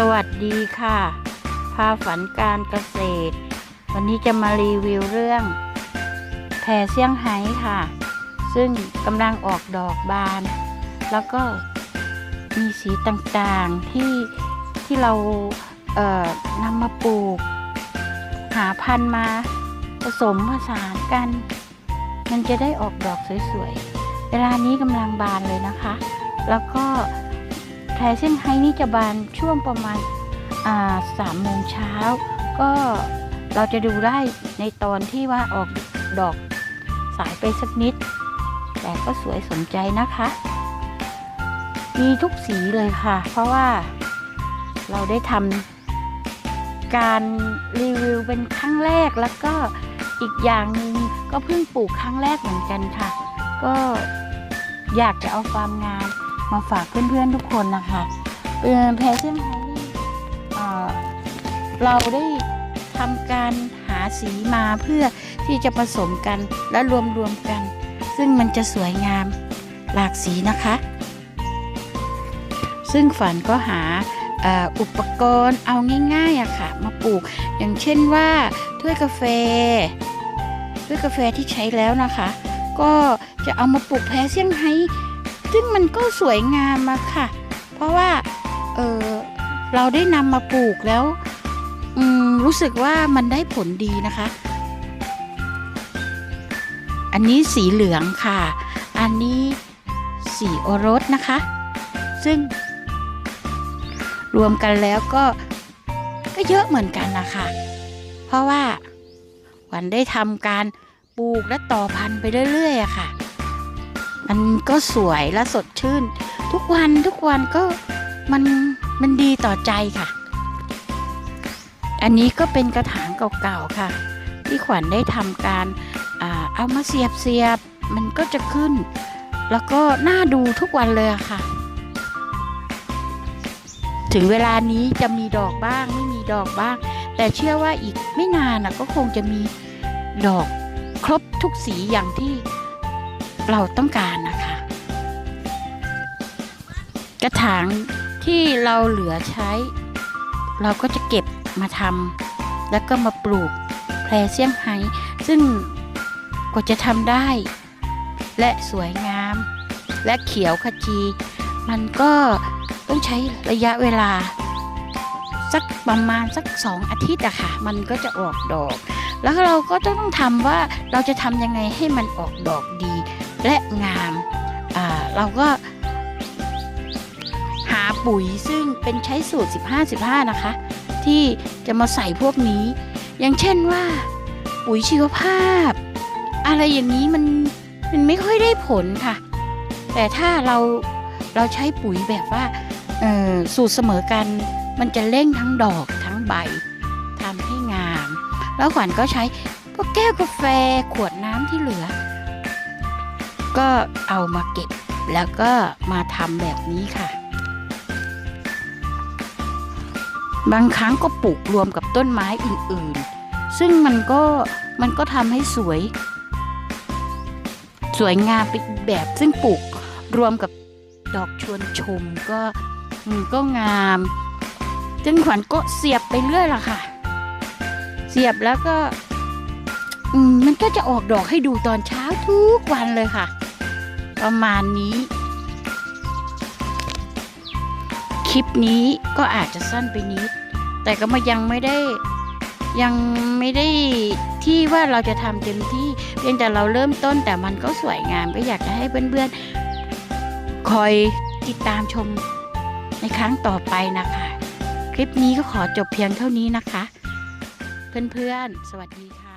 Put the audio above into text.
สวัสดีค่ะ พาฝันการเกษตร วันนี้จะมารีวิวเรื่องแพรเซี่ยงไฮ้ค่ะ ซึ่งกำลังออกดอกบาน แล้วก็มีสีต่างๆที่ที่เราเอ่อนำมาปลูก หาพันธุ์มาผสมผสานกัน มันจะได้ออกดอกสวยๆ เวลานี้กำลังบานเลยนะคะ แล้วก็ แพรเซี่ยงไฮนี่จะบานช่วงประมาณสามโมงเช้า ก็เราจะดูได้ในตอนที่ว่าออกดอกสายไปสักนิด แต่ก็สวยสนใจนะคะ มีทุกสีเลยค่ะ เพราะว่าเราได้ทำการรีวิวเป็นครั้งแรกแล้วก็อีกอย่างหนึ่งก็เพิ่งปลูกครั้งแรกเหมือนกันค่ะ ก็อยากจะเอาความงาม มาฝากเพื่อนๆทุกคนนะคะเออแพชชั่นไฮเราได้ทำการหาสีมาเพื่อที่จะผสมกันและรวมๆกัน ซึ่งมันจะสวยงามหลากสีนะคะ ซึ่งฝันก็หาอุปกรณ์เอาง่ายๆอะค่ะ มาปลูกอย่างเช่นว่าถ้วยกาแฟถ้วยกาแฟที่ใช้แล้วนะคะ ก็จะเอามาปลูกแพรเซี่ยงไฮ้ ซึ่งมันก็สวยงามมาค่ะ เพราะว่าเออเราได้นำมาปลูกแล้วรู้สึกว่ามันได้ผลดีนะคะ อันนี้สีเหลืองค่ะ อันนี้สีโอรสนะคะ ซึ่ง รวมกันแล้วก็ก็เยอะเหมือนกันนะคะ เพราะว่าวันได้ทำการปลูกและต่อพันธุ์ไปเรื่อยๆอะค่ะ มันก็สวยและสดชื่น ทุกวันทุกวันก็มันมันดีต่อใจค่ะ อันนี้ก็เป็นกระถางเก่าๆค่ะ ที่ขวัญได้ทำการอเอามาเสียบเสียบๆมันก็จะขึ้น แล้วก็น่าดูทุกวันเลยค่ะ ถึงเวลานี้จะมีดอกบ้างไม่มีดอกบ้าง แต่เชื่อว่าอีกไม่นานนะก็คงจะมีดอกครบทุกสีอย่างที่ เราต้องการนะคะ กระถางที่เราเหลือใช้ เราก็จะเก็บมาทำแล้วก็มาปลูกแพรเซี่ยงไฮ้ซึ่งกว่าจะทำได้ และสวยงาม และเขียวขจี มันก็ต้องใช้ระยะเวลา สักประมาณสักสองอาทิตย์อะค่ะ มันก็จะออกดอก แล้วเราก็ต้องทำว่าเราจะทำยังไงให้มันออกดอกดี และงามเราก็หาปุ๋ยซึ่งเป็นใช้สูตร 15-15 นะคะ ที่จะมาใส่พวกนี้ อย่างเช่นว่า ปุ๋ยชีวภาพ อะไรอย่างนี้มันมันไม่ค่อยได้ผลค่ะ แต่ถ้าเราเราใช้ปุ๋ยแบบว่าสูตรเสมอกันมันจะเร่งทั้งดอกทั้งใบทำให้งาม แล้วขวัญก็ใช้พวกแก้วกาแฟขวดน้ำที่เหลือ ก็เอามาเก็บ แล้วก็มาทำแบบนี้ค่ะ บางครั้งก็ปลูกรวมกับต้นไม้อื่นๆ ซึ่งมันก็มันก็ทำให้สวย สวยงามไปอีกแบบซึ่งปลูกรวมกับดอกชวนชมก็อืมก็งามจึงขวัญก็เสียบไปเรื่อยล่ะค่ะ เสียบแล้วก็อืมมันก็จะออกดอกให้ดูตอนเช้าทุกวันเลยค่ะ ประมาณนี้ คลิปนี้ก็อาจจะสั้นไปนิด แต่ก็มายังไม่ได้ยังไม่ได้ที่ว่าเราจะทำเต็มที่เพียงแต่เราเริ่มต้นแต่มันก็สวยงามก็อยากจะให้เพื่อนๆ คอยติดตามชมในครั้งต่อไปนะคะ คลิปนี้ก็ขอจบเพียงเท่านี้นะคะ เพื่อนๆ สวัสดีค่ะ